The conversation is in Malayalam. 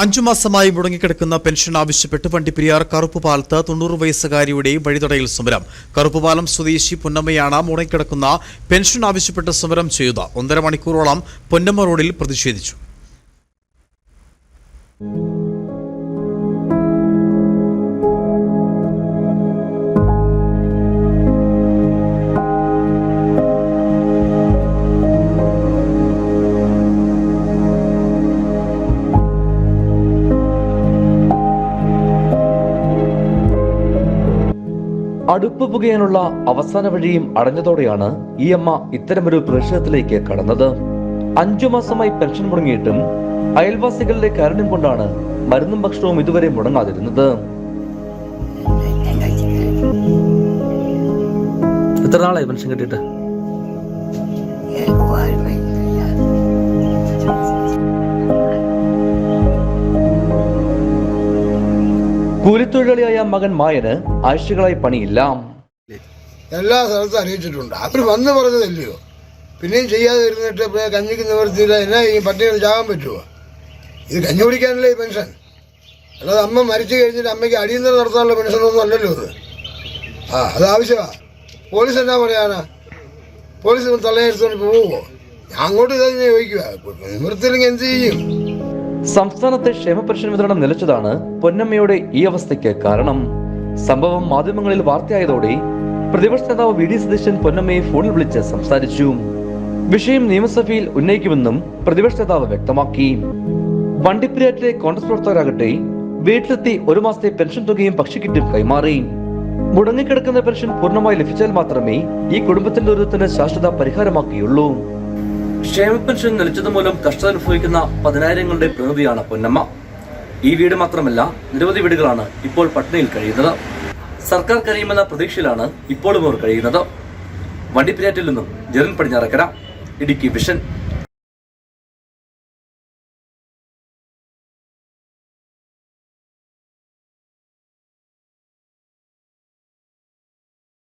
അഞ്ചു മാസമായി മുടങ്ങിക്കിടക്കുന്ന പെൻഷൻ ആവശ്യപ്പെട്ട് വണ്ടിപ്പെരിയാർ കറുപ്പുപാലത്ത് തൊണ്ണൂറ് വയസ്സുകാരിയുടെ വഴിതടയിൽ സമരം. കറുപ്പുപാലം സ്വദേശി പൊന്നമ്മയാണ് മുടങ്ങിക്കിടക്കുന്ന പെൻഷൻ ആവശ്യപ്പെട്ട് സമരം ചെയ്തത്. ഒന്നര മണിക്കൂറോളം പൊന്നമ്മ റോഡിൽ പ്രതിഷേധിച്ചു. അടുപ്പ് പുകയാനുള്ള അവസാന വഴിയും അടഞ്ഞതോടെയാണ് ഈ അമ്മ ഇത്തരമൊരു പ്രതിഷേധത്തിലേക്ക് കടന്നത്. അഞ്ചു മാസമായി പെൻഷൻ മുടങ്ങിയിട്ടും അയൽവാസികളുടെ കരുണ്യം കൊണ്ടാണ് മരുന്നും ഭക്ഷണവും ഇതുവരെ മുടങ്ങാതിരുന്നത്. എത്ര നാളായി പെൻഷൻ കിട്ടിയിട്ട്? കൂലിത്തൊഴിലാളിയായ മകൻ മായന് ആഴ്ചകളായി പണിയില്ല. എല്ലാ സ്ഥലത്തും അറിയിച്ചിട്ടുണ്ട് അവർ വന്ന് പറഞ്ഞതല്ലയോ? പിന്നെയും ചെയ്യാതെ ഇരുന്നിട്ട് കഞ്ഞിക്ക് നിവർത്തിയില്ല. എന്നാ ഈ പട്ടികൾ ചാകാൻ പറ്റുമോ ഇത് കഞ്ഞി കുടിക്കാനല്ലേ ഈ പെൻഷൻ അല്ലാതെ അമ്മ മരിച്ചു കഴിഞ്ഞിട്ട് അമ്മയ്ക്ക് അടിയന്തരം നടത്താനുള്ള പെൻഷനൊന്നും അല്ലല്ലോ അത് ആ അത് ആവശ്യമാണ് പോലീസ് എന്നാ പറയാനാ? പോലീസ് തള്ളയെടുത്തോണ്ട് പോവുമോ ഞാൻ അങ്ങോട്ട് ഇതന്നെ ചോദിക്കുക നിവൃത്തിയില്ലെങ്കിൽ എന്ത് ചെയ്യും? സംസ്ഥാനത്തെ ക്ഷേമ പെൻഷൻ വിതരണം നിലച്ചതാണ് പൊന്നമ്മയുടെ ഈ അവസ്ഥയ്ക്ക് കാരണം. സംഭവം മാധ്യമങ്ങളിൽ വാർത്തയായതോടെ പ്രതിപക്ഷ നേതാവ് വി ഡി സതീശൻ പൊന്നമ്മയെ ഫോണിൽ വിളിച്ച് സംസാരിച്ചു. വിഷയം നിയമസഭയിൽ ഉന്നയിക്കുമെന്നും പ്രതിപക്ഷ നേതാവ് വ്യക്തമാക്കി. വണ്ടിപ്പുരാറ്റിലെ കോൺഗ്രസ് പ്രവർത്തകരാകട്ടെ വീട്ടിലെത്തി ഒരു മാസത്തെ പെൻഷൻ തുകയും ഭക്ഷ്യക്കിറ്റും കൈമാറി. മുടങ്ങിക്കിടക്കുന്ന പെൻഷൻ പൂർണമായി ലഭിച്ചാൽ മാത്രമേ ഈ കുടുംബത്തിന്റെ ദുരിതത്തിന് ശാശ്വത പരിഹാരമാക്കിയുള്ളൂ ക്ഷേമ പെൻഷൻ നിലച്ചത് മൂലം കഷ്ടത അനുഭവിക്കുന്ന പതിനായിരങ്ങളുടെ പ്രതിനിധിയാണ് പൊന്നമ്മ. ഈ വീട് മാത്രമല്ല നിരവധി വീടുകളാണ് ഇപ്പോൾ പട്നയിൽ കഴിയുന്നത്. സർക്കാർ കഴിയുമെന്ന പ്രതീക്ഷയിലാണ് ഇപ്പോഴും അവർ കഴിയുന്നത്. വണ്ടിപ്പിരാറ്റിൽ നിന്നും ജെറിൻ പടിഞ്ഞാറക്കര ഇടുക്കി വിഷൻ.